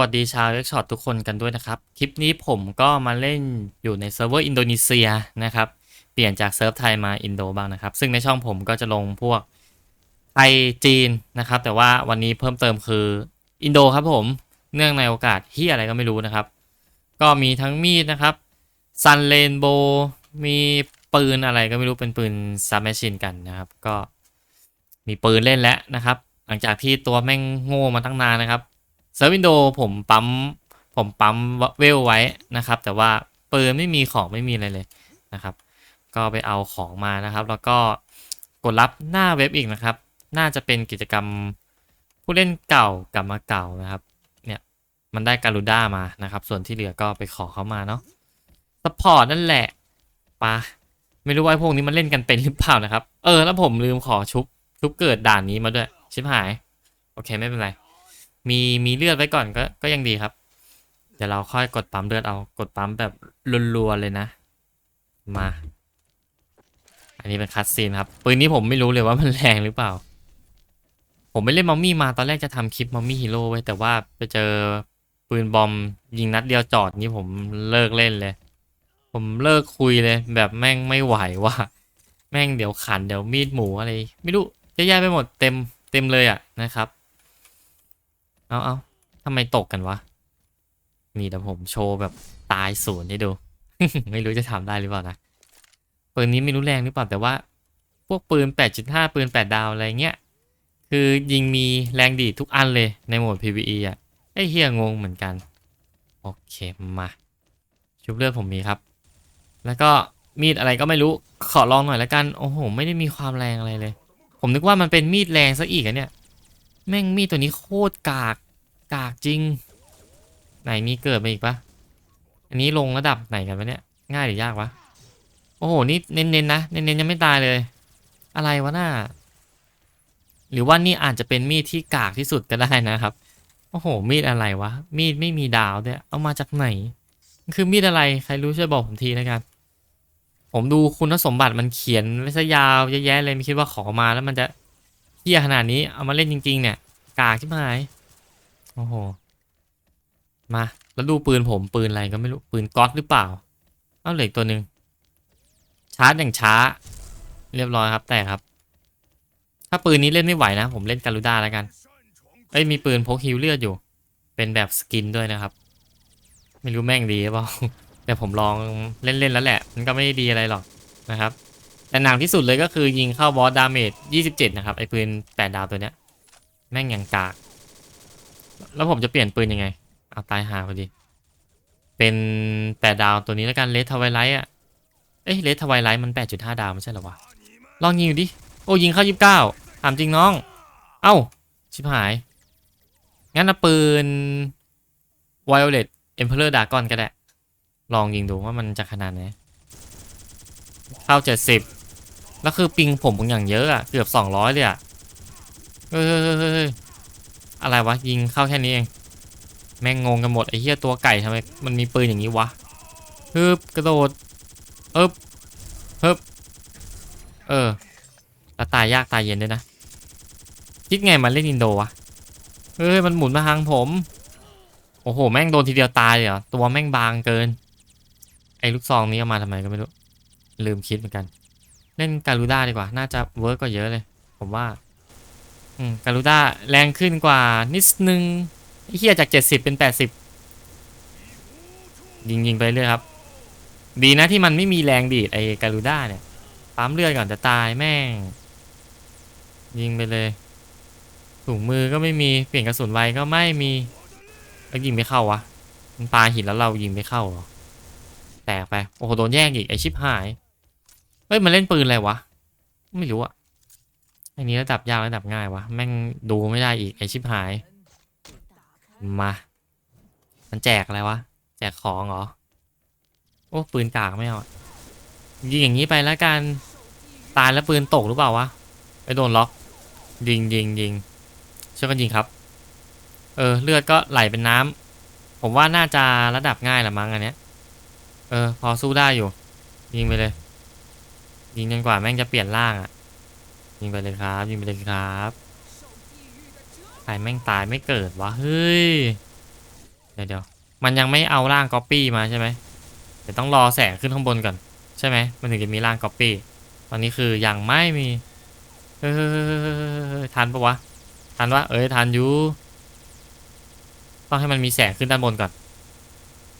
วัสดีชาวเล็กช็อตทุกคนกันด้วยนะครับ คลิปนี้ผมก็มาเล่นอยู่ในเซิร์ฟเวอร์อินโดนีเซียนะครับ เปลี่ยนจากเซิร์ฟไทยมาอินโดบ้างนะครับ ซึ่งในช่องผมก็จะลงพวกไทยจีนนะครับ แต่ว่าวันนี้เพิ่มเติมคืออินโดครับผมเนื่องในโอกาสที่อะไรก็ไม่รู้นะครับ ก็มีทั้งมีดนะครับซันเลนโบมีปืนอะไรก็ไม่รู้เป็นปืนซับแมชชินกันนะครับ ก็มีปืนเล่นแล้วนะครับ หลังจากที่ตัวแม่งโง่มาตั้งนานนะครับ เซิร์ฟวินโดว์ผมปั๊มผมปั๊มเวลไว้นะครับ แต่ว่าปืนไม่มีของไม่มีอะไรเลยนะครับ ก็ไปเอาของมานะครับ แล้วก็กดรับหน้าเว็บอีกนะครับ น่าจะเป็นกิจกรรมผู้เล่นเก่ากลับมาเก่านะครับ เนี่ยมันได้การูด้ามานะครับ ส่วนที่เหลือก็ไปขอเขามาเนาะสปอร์ตนั่นแหละปะไม่รู้ว่าพวกนี้มันเล่นกันเป็นหรือเปล่านะครับ เออแล้วผมลืมขอชุบชุบเกิดด่านนี้มาด้วย ชิบหาย โอเคไม่เป็นไร มีมีเลือดไว้ก่อนก็ก็ยังดีครับ เดี๋ยวเราค่อยกดปั๊มเลือดเอากดปั๊มแบบรัวๆเลยนะ มา อันนี้เป็นคัตซีนครับปืนนี้ผมไม่รู้เลยว่ามันแรงหรือเปล่า ผมไม่เล่นมัมมี่มาตอนแรกจะทำคลิปมัมมี่ฮีโร่ไว้แต่ว่าไปเจอปืนบอมยิงนัดเดียวจอดนี่ผมเลิกเล่นเลย ผมเลิกคุยเลย แบบแม่งไม่ไหวว่ะแม่งเดี๋ยวขันเดี๋ยวมีดหมูอะไร ไม่รู้เยอะแยะไปหมดเต็มเต็มเลยอะนะครับ เอาเอาทำไมตกกันวะ นี่เดี๋ยวผมโชว์แบบตายศูนย์ให้ดู ไม่รู้จะทำได้หรือเปล่านะปืนนี้ไม่รู้แรงหรือเปล่าแต่ว่า พวกปืน 8.5 ปืน 8 ดาวอะไรเงี้ย คือยิงมีแรงดีทุกอันเลยในโหมด PVE อะไอเฮียงงเหมือนกัน โอเคมาชุบเลือดผมมีครับ แล้วก็มีดอะไรก็ไม่รู้ขอลองหน่อยแล้วกัน โอ้โห ไม่ได้มีความแรงอะไรเลย ผมนึกว่ามันเป็นมีดแรงซะอีกอะเนี่ย แม่งมีดตัวนี้โคตรกากกากจริง ไหนมีเกิดมาอีกปะอันนี้ลงระดับไหนกันวะเนี่ย ง่ายหรือยากวะ โอ้โห นี่เน้นๆนะ เน้นๆยังไม่ตายเลย อะไรวะน่าหรือว่านี่อาจจะเป็นมีดที่กากที่สุดก็ได้นะครับ โอ้โห มีดอะไรวะ มีดไม่มีดาวด้วยเอามาจากไหน คือมีดอะไร ใครรู้ช่วยบอกผมทีนะกัน ผมดูคุณสมบัติมันเขียนไว้ซะยาวเยอะแยะเลยไม่คิดว่าขอมาแล้วมันจะเที่ยขนาดนี้ เอามาเล่นจริง ๆ เนี่ย กากใช่ไหมโอ้โห มา แล้วดูปืนผมปืนอะไรก็ไม่รู้ ปืนก๊อตหรือเปล่า เอาเหล็กตัวหนึ่งชาร์จอย่างช้า เรียบร้อยครับ แต่ครับ ถ้าปืนนี้เล่นไม่ไหวนะ ผมเล่นการูด้าแล้วกัน เอ้ย มีปืนพกฮิวเลือดอยู่ เป็นแบบสกินด้วยนะครับ ไม่รู้แม่งดีหรือเปล่า แต่ผมลองเล่นๆแล้วแหละ มันก็ไม่ด้ดีอะไรหรอกนะครับแต่หนักที่สุดเลยก็คือยิงเข้าบอสดาเมจ 27 นะครับ ไอ้ปืน 8 ดาวตัวเนี้ย แม่งย่างกาก แล้วผมจะเปลี่ยนปืนยังไง เอาตายหาพอดี เป็น8ดาวตัวนี้แล้วกันเลสทวายไลท์อะ เอ้ยเลสทวายไลท์มัน8.5ดจุดห้าดาวไม่ใช่หรอวะ ลองยิงดูดิโอ้ยิงเข้า29ถามจริงน้อง เอ้า ชิบหาย งั้นเอาปืน Violet Emperor Dragon ก็ได้ ลองยิงดูว่ามันจะขนาดไหนเข้า70แล้วคือปิงผมบางอย่างเยอะอะเกือบ200เลยอยเฮ้ยเฮ้ย เฮ้ยอะไรวะยิงเข้าแค่นี้เอง แม่งงงกันหมดไอ้เหี้ยตัวไก่ทำไมมันมีปืนอย่างนี้วะฮึบกระโดดฮึบฮึบเออแล้วตายยากตายเย็นด้วยนะคิดไงมันเล่นอินโดวะเฮ้ยมันหมุนมาทางผม โอ้โห แม่งโดนทีเดียวตายเลยเหรอตัวแม่งบางเกิน ไอ้ลูกซองนี้เอามาทำไมก็ไม่รู้ลืมคิดเหมือนกัน เล่นการูด้าดีกว่า น่าจะเวิร์กกว่าเยอะเลย ผมว่า อืมการูด้าแรงขึ้นกว่านิดนึงไอ้เฮียจาก 70 เป็น 80 ยิงยิงไปเรื่อยครับ ดีนะที่มันไม่มีแรงดีดไอ้การูด้าเนี่ยปั๊มเลือดก่อนจะตายแม่ง ยิงไปเลยถุงมือก็ไม่มีเปลี่ยนกระสุนไวก็ไม่มีแล้วยิงไม่เข้าวะมันปาหินแล้วเรายิงไม่เข้าเหรอแตกไปโอ้โหโดนแย่งอีกไอชิปหายเฮ้ยมันเล่นปืนอะไรวะ ไม่รู้อะ อันนี้ระดับยากระดับง่ายวะแม่งดูไม่ได้อีกไอชิปหาย มา มันแจกอะไรวะ แจกของเหรอ โอ้ปืนกากไม่เอายิงอย่างนี้ไปแล้วกันตายแล้วปืนตกหรือเปล่าวะไปโดนล็อก ยิงยิงยิงช่วยกันยิงครับ เออเลือดก็ไหลเป็นน้ำผมว่าน่าจะระดับง่ายละมั้งอันเนี้ย เออ พอสู้ได้อยู่ ยิงไปเลย ยิงจนกว่าแม่งจะเปลี่ยนร่างอะ ยิงไปเลยครับยิงไปเลยครับใครแม่งตายไม่เกิดวะเฮ้ยเดี๋ยวเดี๋ยวมันยังไม่เอาร่างก๊อปปี้มาใช่ไหมเดี๋ยวต้องรอแสงขึ้นข้างบนก่อนใช่ไหมมันถึงจะมีร่างก๊อปปี้ตอนนี้คือยังไม่มีเฮ้ยทันปะวะทันวะเอ้ยทันอยู่ต้องให้มันมีแสงขึ้นด้านบนก่อน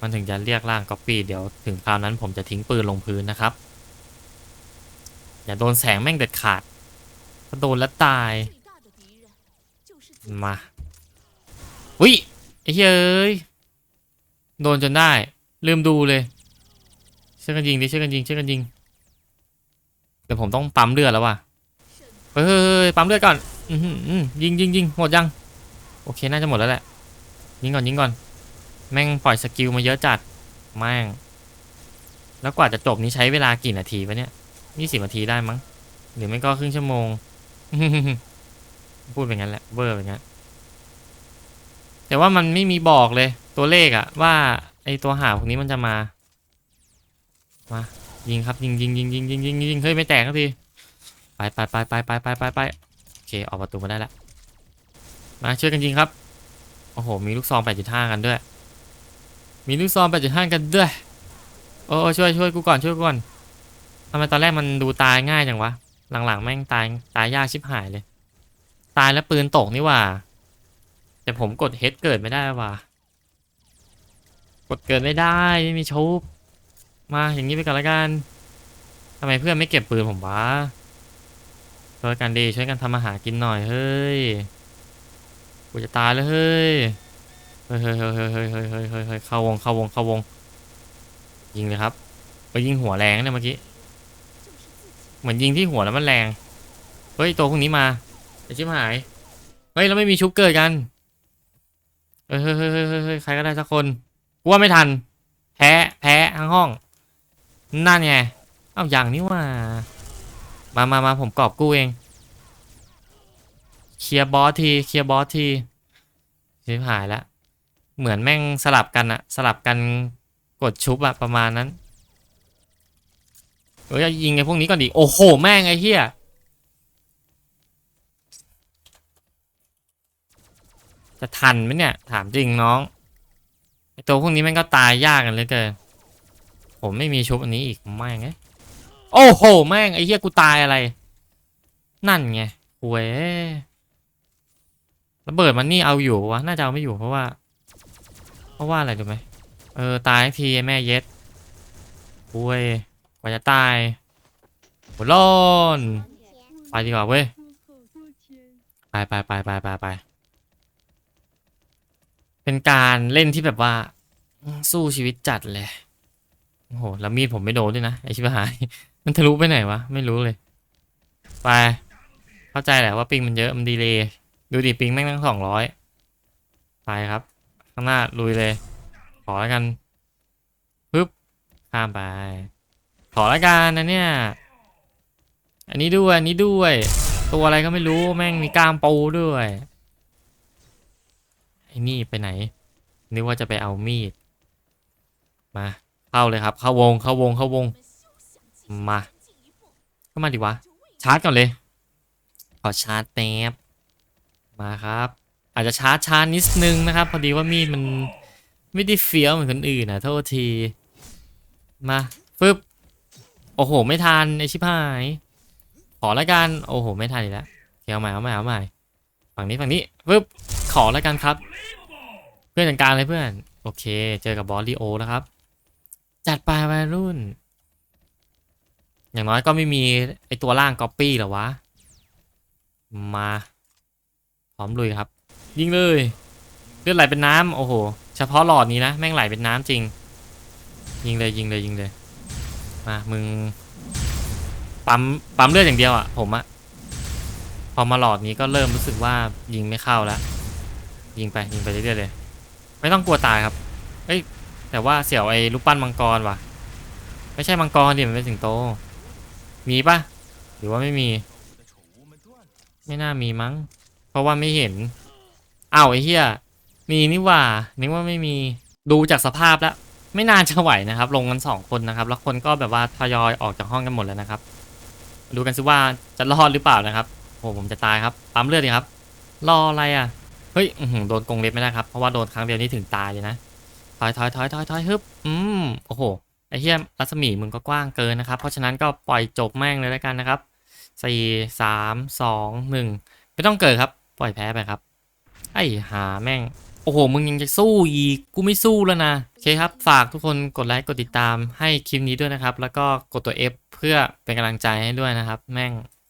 มันถึงจะเรียกร่างก๊อปปี้เดี๋ยวถึงคราวนั้นผมจะทิ้งปืนลงพื้นนะครับ อย่าโดนแสงแม่งเด็ดขาด โดนแล้วตาย มาอุ้ยไอ้เฮ้ย โดนจนได้ ลืมดูเลยเชื่อกันยิงดิเชื่อกันยิงเชื่อกันยิง เดี๋ยวผมต้องปั๊มเลือดแล้วว่ะ เฮ้ยปั๊มเลือดก่อนยิงยิงยิงหมดยัง โอเค น่าจะหมดแล้วแหละ ยิงก่อนยิงก่อน แม่งปล่อยสกิลมาเยอะจัด แม่ง แล้วกว่าจะจบนี้ใช้เวลากี่นาทีวะเนี่ยยี่สิบนาทีได้มั้ง หรือไม่ก็ครึ่งชั่วโมง พูดเป็นงั้นแหละเวอร์เป็นงั้นแต่ว่ามันไม่มีบอกเลย ตัวเลขอะว่า ไอตัวหาพวกนี้มันจะมา มายิงครับยิงยิงยิงยิงยิงยิงยิงเฮ้ยไม่แตกสักทีไปไปไปไปไปไปไปไปโอเคออกประตูมาได้แล้วมาช่วยกันยิงครับโอ้โหมีลูกซอง 8.5 กันด้วย มีลูกซอง 8.5 กันด้วยโอ้ช่วยช่วยกูก่อนช่วยกูก่อนทำไมตอนแรกมันดูตายง่ายจังวะ หลังๆ แม่งตายตายยากชิบหายเลย ตายแล้วปืนตกนี่ว่า แต่ผมกดเฮดเกิดไม่ได้ว่ะกดเกิดไม่ได้ไม่มีชุบมาอย่างนี้ไปก่อนละกันทำไมเพื่อนไม่เก็บปืนผมวะช่วยกันดีช่วยกันทำอาหารกินหน่อยเฮ้ยกูจะตายแล้วเฮ้ยเฮ้ยเฮ้ยเฮ้ยเฮ้ยเฮ้ยเฮ้ยเฮ้ยเฮ้ยเฮ้ยเข้าวงเข้าวงเข้าวงยิงเลยครับไปยิงหัวแรงเนี่ยเมื่อกี้ เหมือนยิงที่หัวแล้วมันแรง เฮ้ยตัวพวกนี้มาไอชิบหาย เฮ้ยเราไม่มีชุบเกิดกัน เฮ้ยเฮ้ยเฮ้ยเฮ้ยเฮ้ยใครก็ได้สักคนกูว่าไม่ทัน แพ้ แพ้ทั้งห้อง นั่นไง เอ้าอย่างนี้ว่า มามามาผมกอบกู้เอง เคลียร์บอสที เคลียร์บอสทีชิบหายแล้ว เหมือนแม่งสลับกันอะสลับกันกดชุบอะประมาณนั้น เฮ้ยยิงไอ้พวกนี้ก่อนดิโอ้โห แม่งไอ้เหี้ยจะทันไหมเนี่ย ถามจริงน้องไอตัวพวกนี้ม่งก็ตายยากกันเลยเกินผมไม่มีชุบอันนี้อีกแม่งไงโอ้โห แม่งไอ้เหี้ยกูตายอะไร นั่นไงหวยระเบิดมันนี่เอาอยู่วะน่าจะเอาไม่อยู่เพราะว่า เพราะว่าอะไรรู้ไหมเออตายทีแม่เย็ดหวย ว่าจะตายหัวร้อนไปดีกว่าเว้ยไปไปไปไปไปไปเป็นการเล่นที่แบบว่า สู้ชีวิตจัดเลยโอ้โหแล้วมีดผมไม่โดนด้วยนะไอชิบหาย มันทะลุไปไหนวะไม่รู้เลย ไป เข้าใจแหละว่าปิงมันเยอะมันดีเลยดูดิปิงแม่งตั้งสองร้อยไปครับ ข้างหน้าลุยเลย ขอแล้วกันปึ๊บข้ามไป ขอล้วกันนะเนี่ย อันนี้ด้วย อันนี้ด้วย ตัวอะไรก็ไม่รู้ แม่งมีกล้ามปูด้วย ไอ้นี่ไปไหน นึกว่าจะไปเอามีด มา เข้าเลยครับ เข้าวง เข้าวง เข้าวง มา ก็มาดิวะ ชาร์จก่อนเลย ขอชาร์จแป๊บ มาครับ อาจจะชาร์จช้านิดนึงนะครับ พอดีว่ามีดมันไม่ได้เฟี้ยวเหมือนคนอื่นนะโทษที มาฟึบ โอ้โห ไม่ทันไอชิบหาย ขอล้วกัน โอ้โห ไม่ทันอีกแล้วเอาใหม่เอาใหม่เอาใหม่ ฝั่งนี้ฝั่งนี้ฟึบขอล้วกันครับ เพื่อนจัดการเลยเพื่อน โอเค เจอกับบอสลีโอแล้วครับ จัดไปวัยรุ่น อย่างน้อยก็ไม่มีไอตัวล่างก๊อปปี้หรอวะ มา พร้อมลุยครับ ยิงเลยเลือดไหลเป็นน้ำโอ้โห เฉพาะหลอดนี้นะ แม่งไหลเป็นน้ำจริง ยิงเลยยิงเลยยิงเลย มามึงปั๊มปั๊มเลือดอย่างเดียวอะ่ะ ผมอะพอมาหลอดนี้ก็เริ่มรู้สึกว่ายิงไม่เข้าแล้ว ยิงไปยิงไปเรื่อยๆเลย ไม่ต้องกลัวตายครับเอ้ยแต่ว่าเสี่ยวไอ้รูปปั้นมังกรว่ะ ไม่ใช่มังกรดิมันเป็นสิงโต มีปะหรือว่าไม่มี ไม่น่ามีมั้ง เพราะว่าไม่เห็นอ้าวไอ้เหี้ยมีนี่ว่านึกว่าไม่มีดูจากสภาพแล้ว ไม่น่าจะไหวนะครับ ลงกันสองคนนะครับ แล้วคนก็แบบว่าทยอยออกจากห้องกันหมดแล้วนะครับ ดูกันซิว่าจะรอดหรือเปล่านะครับโอ้ผมจะตายครับปั๊มเลือดดีครับ รออะไรอะเฮ้ยโดนกงเล็บไม่ได้ครับเพราะว่าโดนครั้งเดียวนี่ถึงตายเลยนะถอยถอยถอยถอยถอยฮึบอืมโอ้โหไอ้เหี้ยรัศมีมึงก็กว้างเกินนะครับ เพราะฉะนั้นก็ปล่อยจบแม่งเลยแล้วกันนะครับสี่สามสองหนึ่งไม่ต้องเกิดครับ ปล่อยแพ้ไปครับ ไอ้หาแม่ง โอ้โห มึงยังจะสู้อีก กูไม่สู้แล้วนะ โอเคครับ ฝากทุกคนกดไลค์ กดติดตามให้คลิปนี้ด้วยนะครับ แล้วก็กดตัว F เพื่อเป็นกำลังใจให้ด้วยนะครับ แม่ง